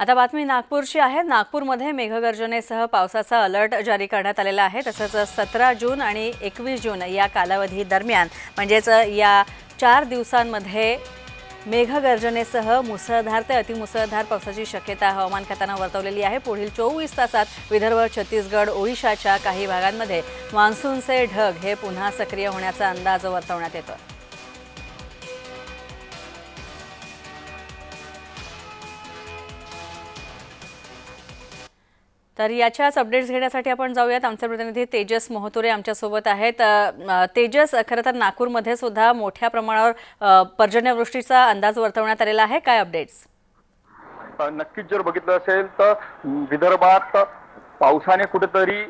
आता बातमी नागपूरची आहे. नागपूरमध्ये मेघगर्जनेसह पावसाचा अलर्ट जारी करण्यात आलेला आहे. तसंच सतरा जून आणि एकवीस जून या कालावधी दरम्यान म्हणजेच या चार दिवसांमध्ये मेघगर्जनेसह मुसळधार ते अतिमुसळधार पावसाची शक्यता हवामान खात्यानं वर्तवलेली आहे. पुढील चोवीस तासात विदर्भ छत्तीसगड ओडिशाच्या काही भागांमध्ये मान्सूनचे ढग हे पुन्हा सक्रिय होण्याचा अंदाज वर्तवण्यात येतोय. तर याच्याच अपडेट्स घेण्यासाठी आपण जाऊयात. आमचे प्रतिनिधी तेजस मोहतुरे आमच्यासोबत आहेत. तेजस खरं तर नागपूरमध्ये सुद्धा मोठ्या प्रमाणावर पर्जन्यवृष्टीचा अंदाज वर्तवण्यात आलेला आहे. काय अपडेट्स नक्कीच जर बघितलं असेल तर विदर्भात पावसाने कुठेतरी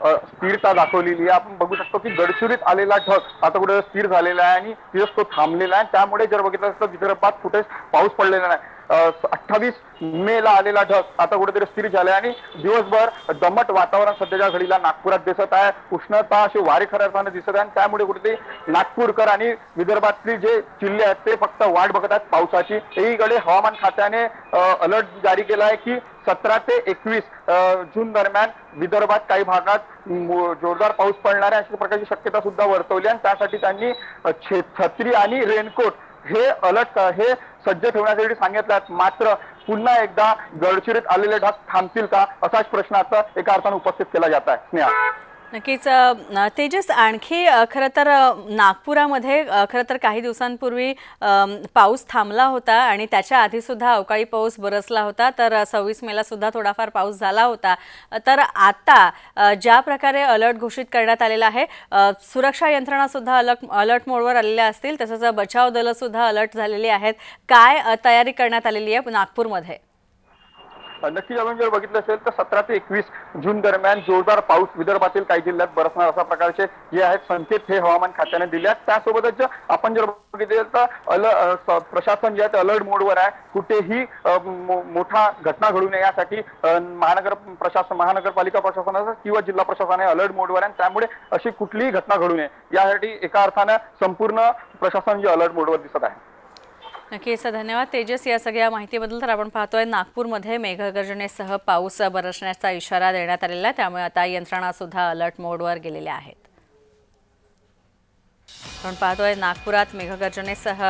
स्थिरता दाखवलेली आहे. आपण बघू शकतो की गडचिरीत आलेला ढग आता कुठे स्थिर झालेला आहे आणि तिथेच तो थांबलेला आहे. त्यामुळे जर बघितलं असतं विदर्भात कुठेच पाऊस पडलेला नाही. अठ्ठावीस मे ला आलेला ढग आता कुठेतरी स्थिर झालाय आणि दिवसभर दमट वातावरण सध्याच्या घडीला नागपुरात दिसत आहे. उष्णता अशी वारे खऱ्यार्थाने दिसत आहे आणि त्यामुळे कुठेतरी नागपूरकर आणि विदर्भातली जे जिल्हे आहेत ते फक्त वाट बघत आहेत पावसाची. एकीकडे हवामान खात्याने अलर्ट जारी केला आहे की सतरा ते एकवीस जून दरम्यान विदर्भात काही भागात जोरदार पाऊस पडणार आहे अशा प्रकारची शक्यता सुद्धा वर्तवली आणि त्यासाठी त्यांनी छत्री आणि रेनकोट हे अलर्ट हे सज्ज ठेवण्यासाठी सांगितल्यात. मात्र पुन्हा एकदा गडचिरीत आलेले ढग थांबतील का? असाच प्रश्न आता एका अर्थाने उपस्थित केला जात आहे. स्नेहा. नक्कीच तेजस आणखी खरं तर नागपुरामध्ये खरं तर काही दिवसांपूर्वी पाऊस थांबला होता आणि त्याच्या आधीसुद्धा अवकाळी पाऊस बरसला होता. तर सव्वीस मेला सुद्धा थोडाफार पाऊस झाला होता. तर आता ज्या प्रकारे अलर्ट घोषित करण्यात आलेला आहे सुरक्षा यंत्रणासुद्धा अलर्ट अलर्ट मोडवर आलेल्या असतील. तसंच बचाव दलंसुद्धा अलर्ट झालेली आहेत. काय तयारी करण्यात आलेली आहे नागपूरमध्ये? नक्कीच आपण जर बघितलं असेल तर सतरा ते एकवीस जून दरम्यान जोरदार पाऊस विदर्भातील काही जिल्ह्यात बरसणार अशा प्रकारचे जे आहेत संकेत हे हवामान खात्याने दिले आहेत. त्यासोबतच आपण जर बघितलं तर अल प्रशासन जे आहे ते अलर्ट मोडवर आहे. कुठेही मोठा घटना घडू नये यासाठी महानगर प्रशासन महानगरपालिका प्रशासनाचा किंवा जिल्हा प्रशासन हे अलर्ट मोडवर आहे. त्यामुळे अशी कुठलीही घटना घडू नये. यासाठी एका अर्थानं संपूर्ण प्रशासन जे अलर्ट मोडवर दिसत आहे. नक्कीच धन्यवाद. तेजस या सगळ्या माहितीबद्दल तर आपण पाहतोय नागपूरमध्ये मेघगर्जनेसह पाऊस बरसण्याचा इशारा देण्यात आलेला आहे. त्यामुळे आता यंत्रणा सुद्धा अलर्ट मोडवर गेलेल्या आहेत. आपण पाहतोय नागपुरात मेघगर्जनेसह